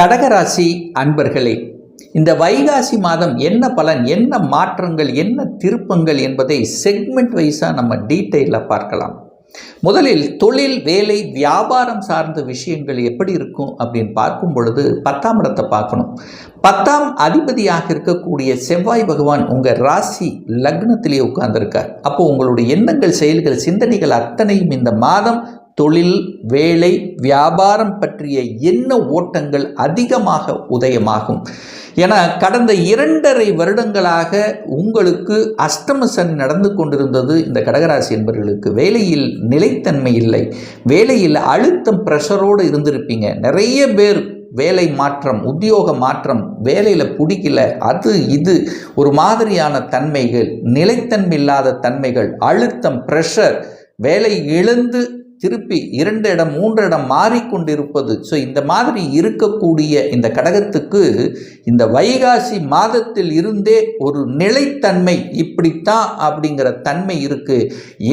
கடகராசி அன்பர்களே இந்த வைகாசி மாதம் என்ன பலன் என்ன மாற்றங்கள் என்ன திருப்பங்கள் என்பதை செக்மெண்ட் வைஸாக நம்ம டீட்டெயிலில் பார்க்கலாம். முதலில் தொழில் வேலை வியாபாரம் சார்ந்த விஷயங்கள் எப்படி இருக்கும் அப்படின்னு பார்க்கும் பொழுது பத்தாம் இடத்தை பார்க்கணும். பத்தாம் அதிபதியாக இருக்கக்கூடிய செவ்வாய் பகவான் உங்கள் ராசி லக்னத்திலேயே உட்கார்ந்துருக்கார். அப்போ உங்களுடைய எண்ணங்கள் செயல்கள் சிந்தனைகள் அத்தனையும் இந்த மாதம் தொழில் வேலை வியாபாரம் பற்றிய எண்ண ஓட்டங்கள் அதிகமாக உதயமாகும்? என கடந்த இரண்டரை வருடங்களாக உங்களுக்கு அஷ்டம சனி நடந்து கொண்டிருந்தது. இந்த கடகராசி என்பவர்களுக்கு வேலையில் நிலைத்தன்மை இல்லை. வேலையில் அழுத்தம் ப்ரெஷரோடு இருந்திருப்பீங்க. நிறைய பேர் வேலை மாற்றம் உத்தியோக மாற்றம் வேலையில் பிடிக்கல. அது இது ஒரு மாதிரியான தன்மைகள் நிலைத்தன்மை இல்லாத தன்மைகள் அழுத்தம் ப்ரெஷர் வேலை இழந்து திருப்பி இரண்டு இடம் மூன்று இடம் மாறிக்கொண்டிருப்பது. ஸோ இந்த மாதிரி இருக்கக்கூடிய இந்த கடகத்துக்கு இந்த வைகாசி மாதத்தில் இருந்தே ஒரு நிலைத்தன்மை இப்படித்தான் அப்படிங்கிற தன்மை இருக்குது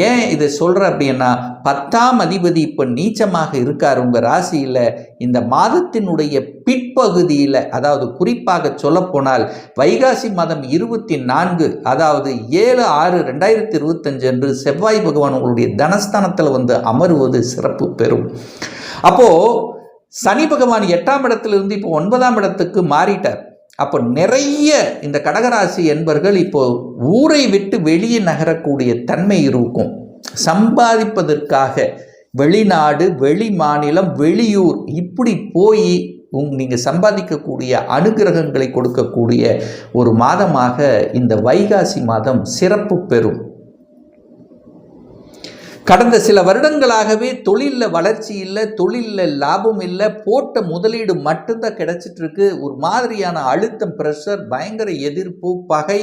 ஏன் இதை சொல்கிறேன் அப்படின்னா பத்தாம் அதிபதி இப்போ நீச்சமாக இருக்கார் உங்கள் ராசியில். இந்த மாதத்தினுடைய பிற்பகுதியில் அதாவது குறிப்பாக சொல்லப்போனால் வைகாசி மாதம் இருபத்தி நான்கு அதாவது ஏழு ஆறு ரெண்டாயிரத்தி இருபத்தஞ்சு அன்று செவ்வாய் பகவான் உங்களுடைய தனஸ்தானத்தில் வந்து அமருவது சிறப்பு பெறும். அப்போது சனி பகவான் எட்டாம் இடத்திலிருந்து இப்போ ஒன்பதாம் இடத்துக்கு மாறிட்டார். அப்போ நிறைய இந்த கடகராசி என்பர்கள் இப்போ ஊரை விட்டு வெளியே நகரக்கூடிய தன்மை இருக்கும். சம்பாதிப்பதற்காக வெளிநாடு வெளி மாநிலம் வெளியூர் இப்படி போய் உங் நீங்கள் சம்பாதிக்கக்கூடிய அனுகிரகங்களை கொடுக்கக்கூடிய ஒரு மாதமாக இந்த வைகாசி மாதம் சிறப்பு பெறும். கடந்த சில வருடங்களாகவே தொழிலில் வளர்ச்சி இல்லை தொழிலில் லாபம் இல்லை போட்ட முதலீடு மட்டும்தான் கிடைச்சிட்டு இருக்கு. ஒரு மாதிரியான அழுத்தம் ப்ரெஷர் பயங்கர எதிர்ப்பு பகை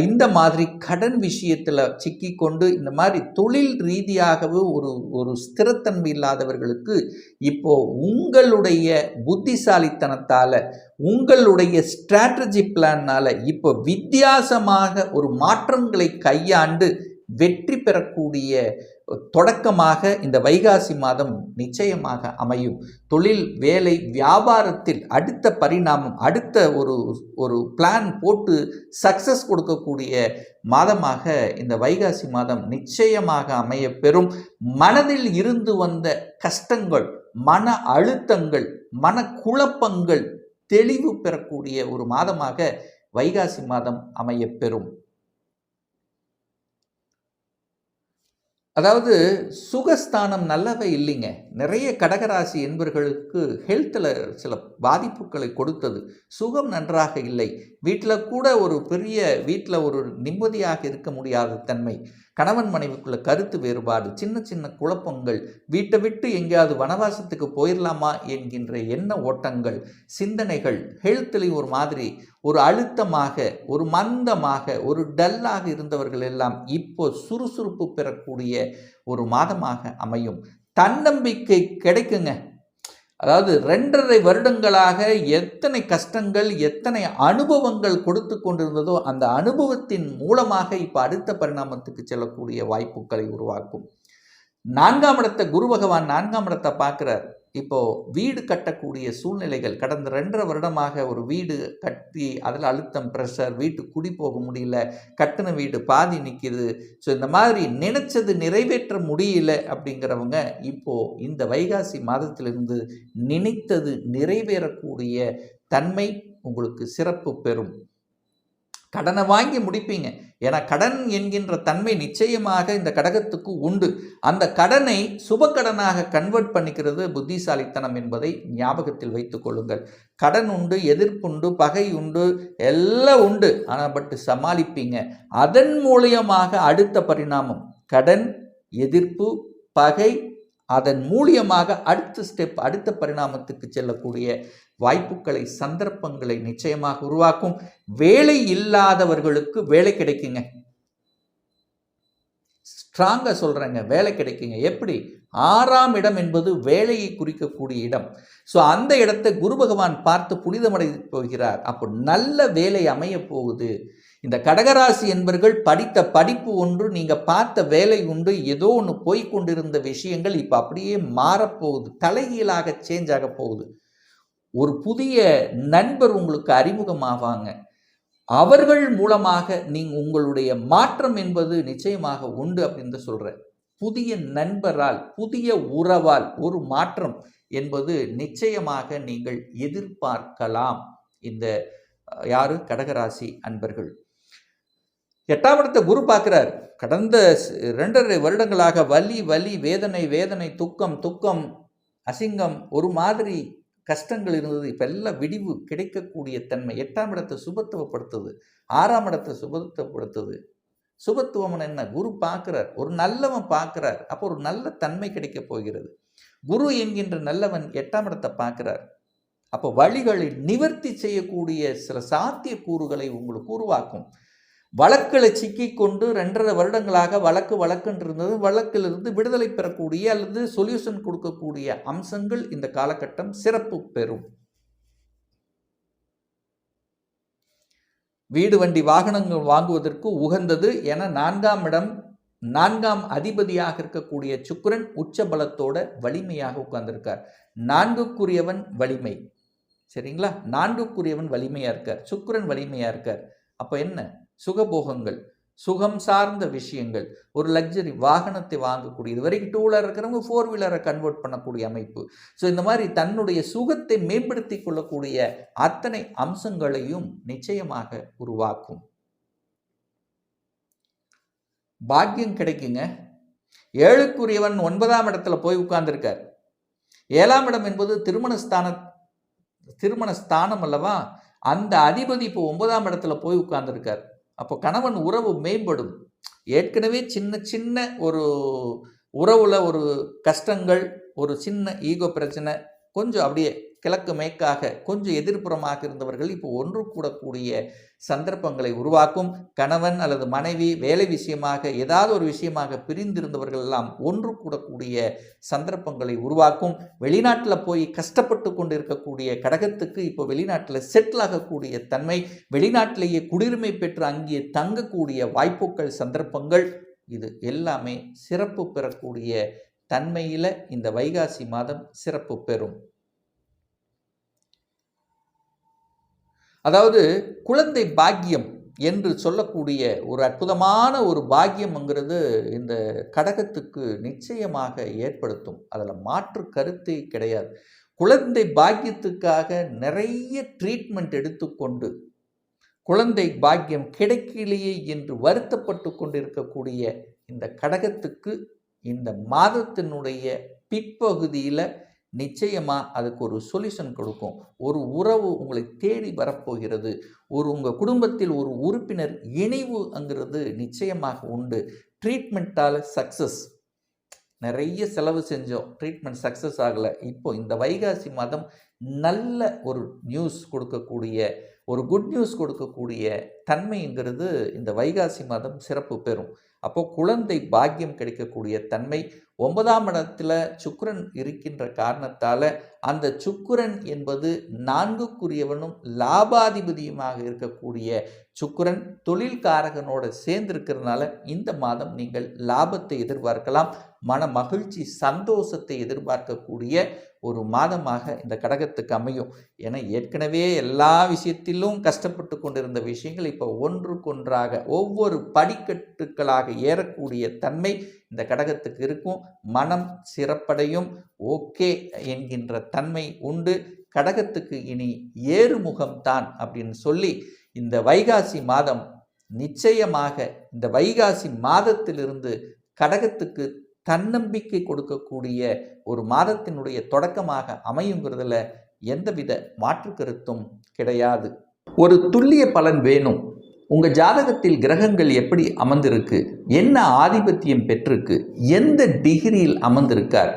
இந்த மாதிரி கடன் விஷயத்தில் சிக்கி கொண்டு இந்த மாதிரி தொழில் ரீதியாகவே ஒரு ஒரு ஸ்திரத்தன்மை இல்லாதவர்களுக்கு இப்போது உங்களுடைய புத்திசாலித்தனத்தால் உங்களுடைய ஸ்ட்ராட்டஜி பிளான்னால் இப்போ வித்தியாசமாக ஒரு மாற்றங்களை கையாண்டு வெற்றி பெறக்கூடிய தொடக்கமாக இந்த வைகாசி மாதம் நிச்சயமாக அமையும். தொழில் வேலை வியாபாரத்தில் அடுத்த பரிணாமம் அடுத்த ஒரு ஒரு பிளான் போட்டு சக்சஸ் கொடுக்கக்கூடிய மாதமாக இந்த வைகாசி மாதம் நிச்சயமாக அமைய பெறும். மனதில் இருந்து வந்த கஷ்டங்கள் மன அழுத்தங்கள் மன குழப்பங்கள் தெளிவு பெறக்கூடிய ஒரு மாதமாக வைகாசி மாதம் அமைய பெறும். அதாவது சுகஸ்தானம் நல்லவே இல்லைங்க. நிறைய கடகராசி என்பவர்களுக்கு ஹெல்த்தில் சில பாதிப்புகளை கொடுத்தது. சுகம் நன்றாக இல்லை. வீட்டில் கூட ஒரு பெரிய வீட்டில் ஒரு நிம்மதியாக இருக்க முடியாத தன்மை. கணவன் மனைவிக்குள்ள கருத்து வேறுபாடு சின்ன சின்ன குழப்பங்கள் வீட்டை விட்டு எங்கேயாவது வனவாசத்துக்கு போயிடலாமா என்கின்ற எண்ண ஓட்டங்கள் சிந்தனைகள் ஹெல்த்லேயும் ஒரு மாதிரி ஒரு அழுத்தமாக ஒரு மந்தமாக ஒரு டல்லாக இருந்தவர்கள் எல்லாம் இப்போ சுறுசுறுப்பு பெறக்கூடிய ஒரு மாதமாக அமையும். தன்னம்பிக்கை கிடைக்குங்க. அதாவது ரெண்டரை வருடங்களாக எத்தனை கஷ்டங்கள் எத்தனை அனுபவங்கள் கொடுத்து கொண்டிருந்ததோ அந்த அனுபவத்தின் மூலமாக இப்போ அடுத்த பரிணாமத்துக்கு செல்லக்கூடிய வாய்ப்புகளை உருவாக்கும். நான்காம் இடத்தை குரு பகவான் நான்காம் இடத்தை பார்க்குறார். இப்போது வீடு கட்டக்கூடிய சூழ்நிலைகள் கடந்த ரெண்டரை வருடமாக ஒரு வீடு கட்டி அதில் அழுத்தம் ப்ரெஷர் வீட்டு குடி போக முடியல கட்டின வீடு பாதி நிற்கிது ஸோ இந்த மாதிரி நினைச்சது நிறைவேற்ற முடியல அப்படிங்கிறவங்க இப்போது இந்த வைகாசி மாதத்திலிருந்து நினைத்தது நிறைவேறக்கூடிய தன்மை உங்களுக்கு சிறப்பு பெறும். கடனை வாங்கி முடிப்பீங்க. ஏன்னா கடன் என்கின்ற தன்மை நிச்சயமாக இந்த கடகத்துக்கு உண்டு. அந்த கடனை சுப கடனாக கன்வெர்ட் பண்ணிக்கிறது புத்திசாலித்தனம் என்பதை ஞாபகத்தில் வைத்துக் கொள்ளுங்கள். கடன் உண்டு எதிர்ப்புண்டு பகை உண்டு எல்லாம் உண்டு. ஆனால் பட்டு சமாளிப்பீங்க. அதன் மூலியமாக அடுத்த பரிணாமம் கடன் எதிர்ப்பு பகை அதன் மூலியமாக அடுத்த ஸ்டெப் அடுத்த பரிணாமத்துக்கு செல்லக்கூடிய வாய்ப்புகளை சந்தர்ப்பங்களை நிச்சயமாக உருவாக்கும். வேலை இல்லாதவர்களுக்கு வேலை கிடைக்குங்க. ஸ்ட்ராங்காக சொல்கிறேங்க வேலை கிடைக்குங்க. எப்படி? ஆறாம் இடம் என்பது வேலையை குறிக்கக்கூடிய இடம். ஸோ அந்த இடத்தை குரு பகவான் பார்த்து புனிதமடை போகிறார். அப்போ நல்ல வேலை அமைய போகுது. இந்த கடகராசி என்பர்கள் படித்த படிப்பு ஒன்று நீங்கள் பார்த்த வேலை உண்டு ஏதோ ஒன்று போய்கொண்டிருந்த விஷயங்கள் இப்போ அப்படியே மாறப்போகுது தலைகீழாக சேஞ்ச் ஆக போகுது. ஒரு புதிய நண்பர் உங்களுக்கு அறிமுகமாவாங்க. அவர்கள் மூலமாக நீங்க உங்களுடைய மாற்றம் என்பது நிச்சயமாக உண்டு அப்படின்னு சொல்றேன். புதிய நண்பரால் புதிய உறவால் ஒரு மாற்றம் என்பது நிச்சயமாக நீங்கள் எதிர்பார்க்கலாம். இந்த யாரு? கடகராசி அன்பர்கள். எட்டாம் இடத்தை குரு பார்க்கிறார். கடந்த ரெண்டரை இரண்டரை வருடங்களாக வலி வலி வேதனை வேதனை துக்கம் துக்கம் அசிங்கம் ஒரு மாதிரி கஷ்டங்கள் இருந்தது. இப்போ எல்லாம் விடிவு கிடைக்கக்கூடிய தன்மை எட்டாம் இடத்தை சுபத்துவப்படுத்துது. ஆறாம் இடத்தை சுபத்துவப்படுத்துது. சுபத்துவம்னு என்ன? குரு பார்க்குறார். ஒரு நல்லவன் பார்க்குறார். அப்போ ஒரு நல்ல தன்மை கிடைக்க போகிறது. குரு என்கின்ற நல்லவன் எட்டாம் இடத்தை பார்க்குறார். அப்போ வழிகளை நிவர்த்தி செய்யக்கூடிய சில சாத்திய கூறுகளை உங்களுக்கு உருவாக்கும். வழக்கில் சிக்கிக்கொண்டு ரெண்டரை வருடங்களாக வழக்கு வழக்குன்னு இருந்தது வழக்கிலிருந்து விடுதலை பெறக்கூடிய அல்லது சொல்யூஷன் கொடுக்கக்கூடிய அம்சங்கள் இந்த காலகட்டம் சிறப்பு பெறும். வீடு வண்டி வாகனங்கள் வாங்குவதற்கு உகந்தது என நான்காம் இடம் நான்காம் அதிபதியாக இருக்கக்கூடிய சுக்கிரன் உச்ச பலத்தோட வலிமையாக உட்கார்ந்திருக்கார். நான்குக்குரியவன் வலிமை. சரிங்களா? நான்குக்குரியவன் வலிமையாக இருக்கார். சுக்கிரன் வலிமையாக இருக்கார். அப்போ என்ன? சுகபோகங்கள் சுகம் சார்ந்த விஷயங்கள் ஒரு லக்ஸரி வாகனத்தை வாங்கக்கூடிய இது வரைக்கும் டூ வீலர் இருக்கிறவங்க ஃபோர் வீலரை கன்வெர்ட் பண்ணக்கூடிய அமைப்பு. ஸோ இந்த மாதிரி தன்னுடைய சுகத்தை மேம்படுத்தி கொள்ளக்கூடிய அத்தனை அம்சங்களையும் நிச்சயமாக உருவாக்கும். பாக்கியம் கிடைக்குங்க. ஏழுக்குரியவன் ஒன்பதாம் இடத்துல போய் உட்கார்ந்துருக்கார். ஏழாம் இடம் என்பது திருமண ஸ்தான திருமண ஸ்தானம் அல்லவா? அந்த அதிபதி இப்போ ஒன்பதாம் இடத்துல போய் உட்கார்ந்துருக்கார். அப்போ கணவன் உறவு மேம்படும். ஏற்கனவே சின்ன சின்ன ஒரு உறவுல ஒரு கஷ்டங்கள் ஒரு சின்ன ஈகோ பிரச்சனை கொஞ்சம் அப்படியே கிழக்கு மேற்காக கொஞ்சம் எதிர்ப்புறமாக இருந்தவர்கள் இப்போ ஒன்று கூடக்கூடிய சந்தர்ப்பங்களை உருவாக்கும். கணவன் அல்லது மனைவி வேலை விஷயமாக ஏதாவது ஒரு விஷயமாக பிரிந்திருந்தவர்கள் எல்லாம் ஒன்று கூடக்கூடிய சந்தர்ப்பங்களை உருவாக்கும். வெளிநாட்டில் போய் கஷ்டப்பட்டு கொண்டு இருக்கக்கூடிய கடகத்துக்கு இப்போ வெளிநாட்டில் செட்டில் ஆகக்கூடிய தன்மை வெளிநாட்டிலேயே குடியுரிமை பெற்று அங்கே தங்கக்கூடிய வாய்ப்புகள் சந்தர்ப்பங்கள் இது எல்லாமே சிறப்பு பெறக்கூடிய தன்மையில் இந்த வைகாசி மாதம் சிறப்பு பெறும். அதாவது குழந்தை பாக்கியம் என்று சொல்லக்கூடிய ஒரு அற்புதமான ஒரு பாக்கியம்ங்கிறது இந்த கடகத்துக்கு நிச்சயமாக ஏற்படுத்தும். அதில் மாற்று கருத்தே கிடையாது. குழந்தை பாக்கியத்துக்காக நிறைய ட்ரீட்மெண்ட் எடுத்துக்கொண்டு குழந்தை பாக்கியம் கிடைக்கலையே என்று வருத்தப்பட்டு கொண்டிருக்கக்கூடிய இந்த கடகத்துக்கு இந்த மாதத்தினுடைய பிற்பகுதியில் நிச்சயமாக அதுக்கு ஒரு சொல்யூஷன் கொடுக்கும். ஒரு உறவு உங்களை தேடி வரப்போகிறது. ஒரு உங்கள் குடும்பத்தில் ஒரு உறுப்பினர் இணைவுங்கிறது நிச்சயமாக உண்டு. ட்ரீட்மெண்ட்டால் சக்ஸஸ் நிறைய செலவு செஞ்சோம். ட்ரீட்மெண்ட் சக்ஸஸ் ஆகலை. இப்போ இந்த வைகாசி மாதம் நல்ல ஒரு நியூஸ் கொடுக்கக்கூடிய ஒரு குட் நியூஸ் கொடுக்கக்கூடிய தன்மைங்கிறது இந்த வைகாசி மாதம் சிறப்பு பெறும். அப்போ குழந்தை பாக்கியம் கிடைக்கக்கூடிய தன்மை ஒன்பதாம் இடத்துல சுக்கரன் இருக்கின்ற காரணத்தால் அந்த சுக்கரன் என்பது நான்குக்குரியவனும் லாபாதிபதியுமாக இருக்கக்கூடிய சுக்கரன் தொழில்காரகனோட சேர்ந்திருக்கிறதுனால இந்த மாதம் நீங்கள் லாபத்தை எதிர்பார்க்கலாம். மன மகிழ்ச்சி சந்தோஷத்தை எதிர்பார்க்கக்கூடிய ஒரு மாதமாக இந்த கடகத்துக்கு அமையும். ஏன்னா ஏற்கனவே எல்லா விஷயத்திலும் கஷ்டப்பட்டு கொண்டிருந்த விஷயங்கள் இப்போ ஒன்றுக்கொன்றாக ஒவ்வொரு படிக்கட்டுகளாக ஏறக்கூடிய தன்மை இந்த கடகத்துக்கு இருக்கும். மனம் சிறப்படையும் ஓகே என்கின்ற தன்மை உண்டு. கடகத்துக்கு இனி ஏறுமுகம்தான் அப்படின்னு சொல்லி இந்த வைகாசி மாதம் நிச்சயமாக இந்த வைகாசி மாதத்திலிருந்து கடகத்துக்கு தன்னம்பிக்கை கொடுக்கக்கூடிய ஒரு மாதத்தினுடைய தொடக்கமாக அமையுங்கிறதுல எந்தவித மாற்று கருத்தும் கிடையாது. ஒரு துல்லிய பலன் வேணும். உங்கள் ஜாதகத்தில் கிரகங்கள் எப்படி அமர்ந்திருக்கு? என்ன ஆதிபத்தியம் பெற்றிருக்கு? எந்த டிகிரியில் அமர்ந்திருக்கார்?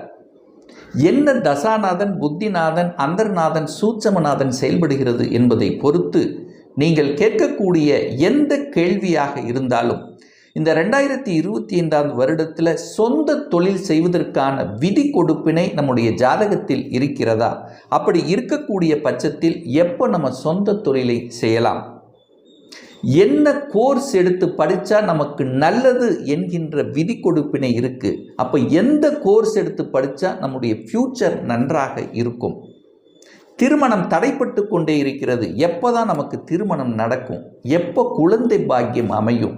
என்ன தசாநாதன் புத்திநாதன் அந்தர்நாதன் சூட்சமநாதன் செயல்படுகிறது என்பதை பொறுத்து நீங்கள் கேட்கக்கூடிய எந்த கேள்வியாக இருந்தாலும் இந்த ரெண்டாயிரத்தி இருபத்தி ஐந்தாம் வருடத்தில் சொந்த தொழில் செய்வதற்கான விதி கொடுப்பினை நம்முடைய ஜாதகத்தில் இருக்கிறதா? அப்படி இருக்கக்கூடிய பட்சத்தில் எப்போ நம்ம சொந்த தொழிலை செய்யலாம்? என்ன கோர்ஸ் எடுத்து படித்தா நமக்கு நல்லது என்கின்ற விதி கொடுப்பினை இருக்குது அப்போ எந்த கோர்ஸ் எடுத்து படித்தா நம்முடைய ஃப்யூச்சர் நன்றாக இருக்கும்? திருமணம் தடைப்பட்டு கொண்டே இருக்கிறது. எப்போ தான் நமக்கு திருமணம் நடக்கும்? எப்போ குழந்தை பாக்கியம் அமையும்?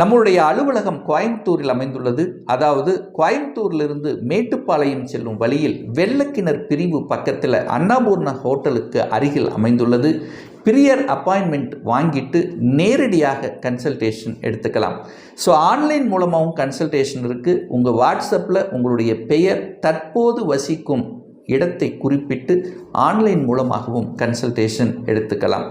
நம்மளுடைய அலுவலகம் கோயம்புத்தூரில் அமைந்துள்ளது. அதாவது கோயம்புத்தூரிலிருந்து மேட்டுப்பாளையம் செல்லும் வழியில் வெள்ளக்கிணர் பிரிவு பக்கத்தில் அன்னபூர்ணா ஹோட்டலுக்கு அருகில் அமைந்துள்ளது. பிரியர் அப்பாயின்மெண்ட் வாங்கிட்டு நேரடியாக கன்சல்டேஷன் எடுத்துக்கலாம். ஸோ ஆன்லைன் மூலமாகவும் கன்சல்டேஷன் இருக்குது உங்கள் வாட்ஸ்அப்பில் உங்களுடைய பெயர் தற்போது வசிக்கும் இடத்தை குறிப்பிட்டு ஆன்லைன் மூலமாகவும் கன்சல்டேஷன் எடுத்துக்கலாம்.